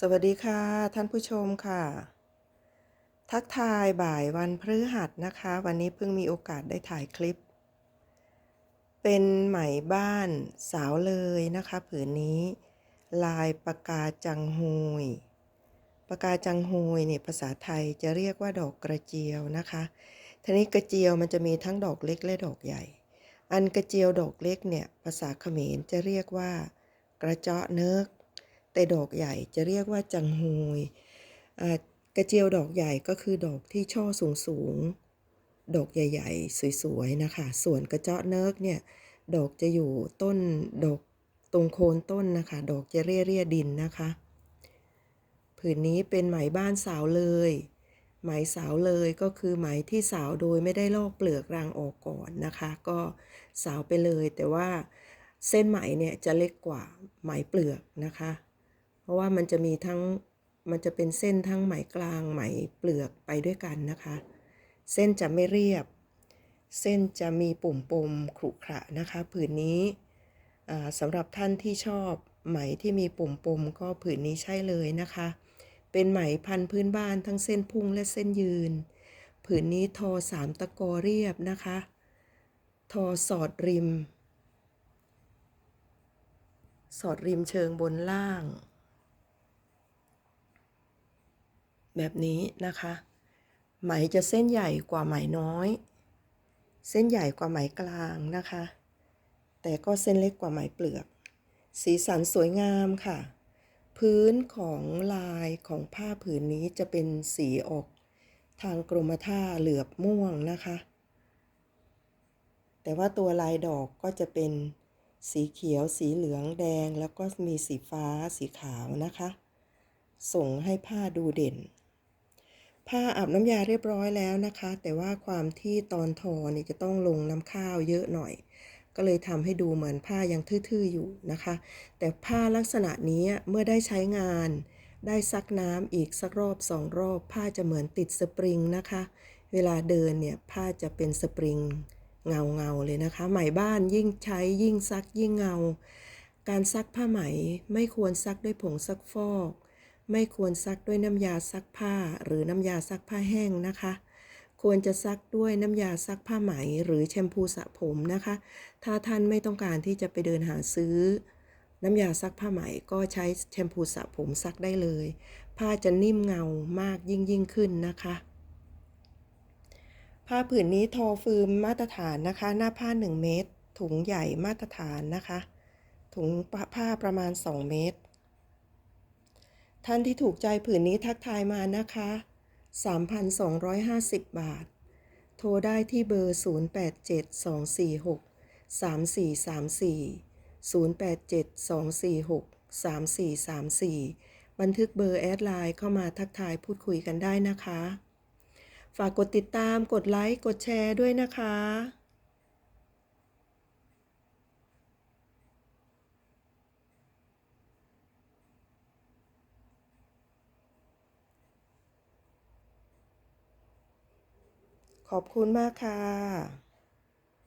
สวัสดีค่ะ ท่านผู้ชมค่ะ ทักทายบ่ายวันพฤหัสนะคะ วันนี้เพิ่งมีโอกาสได้ถ่ายคลิป เป็นไหมบ้านสาวเลยนะคะผืนนี้ ลายปากกาจังฮุยปากกาจังฮุยเนี่ยภาษาไทยจะเรียกว่าดอกกระเจียวนะคะทีนี้กระเจียวมันจะมีทั้งดอกเล็กและดอกใหญ่ อันกระเจียวดอกเล็กเนี่ยภาษาเขมรจะเรียกว่ากระเจาะเนิก แต่ดอกใหญ่จะเรียกว่าจังโฮยกระเจียวดอกใหญ่ก็คือดอกที่ช่อสูงสูง ดอกใหญ่ ๆ สวยๆนะคะ ส่วนกระเจาะเนิกเนี่ยดอกจะอยู่ต้นดอกตรงโคนต้นนะคะ ดอกจะเรียเรียดินนะคะ ผืนนี้เป็นไหมบ้านสาวเลย ไหมสาวเลยก็คือไหมที่สาวโดยไม่ได้ลอกเปลือกรางออกก่อนนะคะ ก็สาวไปเลยแต่ว่าเส้นไหมเนี่ยจะเล็กกว่าไหมเปลือกนะคะ เพราะว่ามันจะมีทั้งมันจะเป็นเส้นทั้งไหมกลางไหมเปลือกไปด้วยกันนะคะ เส้นจะไม่เรียบ เส้นจะมีปุ่มปมขรุขระนะคะผืนนี้สำหรับท่านที่ชอบไหมที่มีปุ่มปมก็ผืนนี้ใช่เลยนะคะ เป็นไหมพันธุ์พื้นบ้านทั้งเส้นพุ่งและเส้นยืน ผืนนี้ทอสามตะกอเรียบนะคะ ทอสอดริม สอดริมเชิงบนล่าง แบบนี้นะคะ ไหมจะเส้นใหญ่กว่าไหมน้อย เส้นใหญ่กว่าไหมกลางนะคะ แต่ก็เส้นเล็กกว่าไหมเปลือก สีสันสวยงามค่ะ พื้นของลายของผ้าผืนนี้จะเป็นสีออก ทางกรมท่าเหลือบม่วงนะคะ แต่ว่าตัวลายดอกก็จะเป็นสีเขียว สีเหลือง แดง แล้วก็มีสีฟ้า สีขาวนะคะ ส่งให้ผ้าดูเด่น ผ้าอาบน้ำยาเรียบร้อยแล้วนะคะ แต่ว่าความที่ตอนทอเนี่ยจะต้องลงน้ำข้าวเยอะหน่อย ก็เลยทำให้ดูเหมือนผ้ายังทื่อๆอยู่นะคะ แต่ผ้าลักษณะนี้เมื่อได้ใช้งาน ได้ซักน้ำอีกสักรอบสองรอบ ผ้าจะเหมือนติดสปริงนะคะ เวลาเดินเนี่ยผ้าจะเป็นสปริงเงาเงาๆเลยนะคะ ไหมบ้านยิ่งใช้ยิ่งซักยิ่งเงา การซักผ้าไหมไม่ควรซักด้วยผงซักฟอก ไม่ควรซักด้วยน้ำยาซักผ้าหรือน้ำยาซักผ้าแห้งนะคะ ควรจะซักด้วยน้ำยาซักผ้าไหมหรือแชมพูสระผมนะคะ ถ้าท่านไม่ต้องการที่จะไปเดินหาซื้อ น้ำยาซักผ้าไหมก็ใช้แชมพูสระผมซักได้เลย ผ้าจะนิ่มเงามากยิ่งยิ่งขึ้นนะคะผ้าผืนนี้ทอฟืมมาตรฐานนะคะ หน้าผ้า 1 เมตร ถุงใหญ่มาตรฐานนะคะ ถุงผ้าประมาณ 2 เมตร ท่านที่ถูกใจผืนนี้ทักทายมานะคะ 3,250 บาท โทรได้ที่เบอร์0872463434 บันทึกเบอร์แอดไลน์เข้ามาทักทายพูดคุยกันได้นะคะ ฝากกดติดตามกดไลค์ กดแชร์ด้วยนะคะ ขอบคุณมากค่ะ